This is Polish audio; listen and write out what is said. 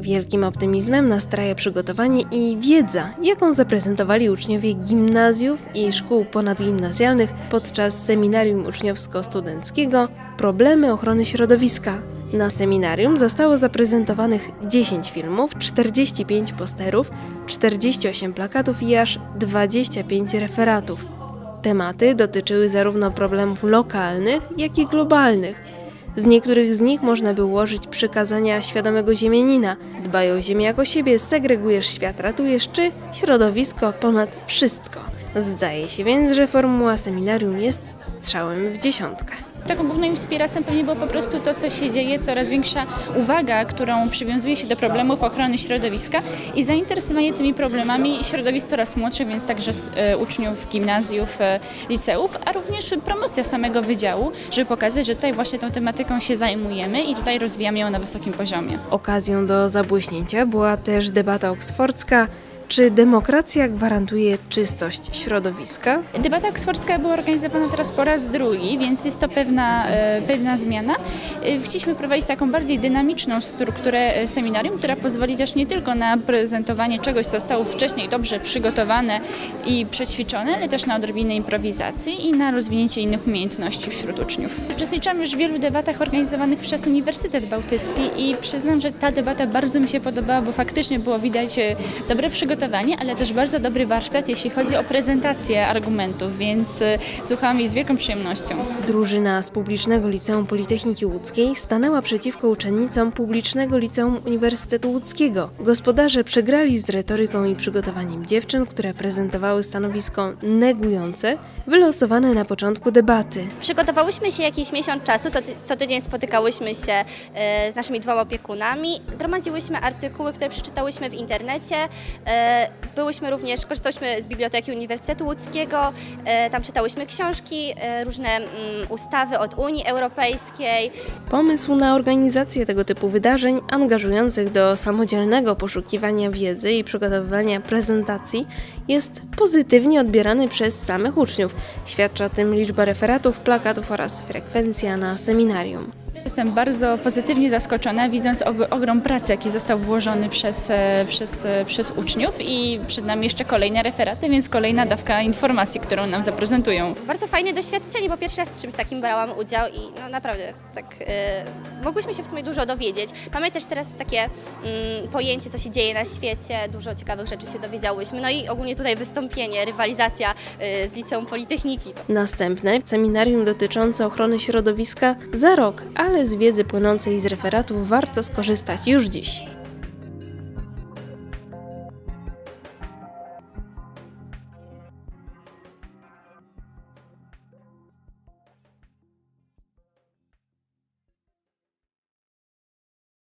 Wielkim optymizmem nastraja przygotowanie i wiedza, jaką zaprezentowali uczniowie gimnazjów i szkół ponadgimnazjalnych podczas seminarium uczniowsko-studenckiego Problemy ochrony środowiska. Na seminarium zostało zaprezentowanych 10 filmów, 45 posterów, 48 plakatów i aż 25 referatów. Tematy dotyczyły zarówno problemów lokalnych, jak i globalnych. Z niektórych z nich można by ułożyć przykazania świadomego ziemianina: dbaj o ziemię jak o siebie, segregujesz świat, ratujesz, czy środowisko ponad wszystko. Zdaje się więc, że formuła seminarium jest strzałem w dziesiątkę. Taką główną inspiracją pewnie było po prostu to, co się dzieje, coraz większa uwaga, którą przywiązuje się do problemów ochrony środowiska i zainteresowanie tymi problemami środowisk coraz młodszych, więc także e, uczniów gimnazjów, e, liceów, a również promocja samego wydziału, żeby pokazać, że tutaj właśnie tą tematyką się zajmujemy i tutaj rozwijamy ją na wysokim poziomie. Okazją do zabłyśnięcia była też debata oksfordzka, czy demokracja gwarantuje czystość środowiska? Debata oksfordzka była organizowana teraz po raz drugi, więc jest to pewna, e, pewna zmiana. E, Chcieliśmy prowadzić taką bardziej dynamiczną strukturę e, seminarium, która pozwoli też nie tylko na prezentowanie czegoś, co zostało wcześniej dobrze przygotowane i przećwiczone, ale też na odrobinę improwizacji i na rozwinięcie innych umiejętności wśród uczniów. Uczestniczyłam już w wielu debatach organizowanych przez Uniwersytet Bałtycki i przyznam, że ta debata bardzo mi się podobała, bo faktycznie było widać dobre przygotowanie, ale też bardzo dobry warsztat, jeśli chodzi o prezentację argumentów, więc e, słuchałam jej z wielką przyjemnością. Drużyna z Publicznego Liceum Politechniki Łódzkiej stanęła przeciwko uczennicom Publicznego Liceum Uniwersytetu Łódzkiego. Gospodarze przegrali z retoryką i przygotowaniem dziewczyn, które prezentowały stanowisko negujące, wylosowane na początku debaty. Przygotowałyśmy się jakiś miesiąc czasu, to co tydzień spotykałyśmy się e, z naszymi dwoma opiekunami, gromadziłyśmy artykuły, które przeczytałyśmy w internecie, e, byłyśmy również, korzystałyśmy z Biblioteki Uniwersytetu Łódzkiego, e, tam czytałyśmy książki, e, różne mm, ustawy od Unii Europejskiej, Pomysł na organizację tego typu wydarzeń, angażujących do samodzielnego poszukiwania wiedzy i przygotowywania prezentacji, jest pozytywnie odbierany przez samych uczniów. Świadczy o tym liczba referatów, plakatów oraz frekwencja na seminarium. Jestem bardzo pozytywnie zaskoczona, widząc og- ogrom pracy, jaki został włożony przez, e, przez, e, przez uczniów i przed nami jeszcze kolejne referaty, więc kolejna dawka informacji, którą nam zaprezentują. Bardzo fajne doświadczenie, bo pierwszy raz w czymś takim brałam udział i no naprawdę tak e, mogłyśmy się w sumie dużo dowiedzieć. Mamy też teraz takie mm, pojęcie, co się dzieje na świecie, dużo ciekawych rzeczy się dowiedziałyśmy. No i ogólnie tutaj wystąpienie, rywalizacja z Liceum Politechniki. Następne seminarium dotyczące ochrony środowiska za rok, ale z wiedzy płynącej z referatów warto skorzystać już dziś.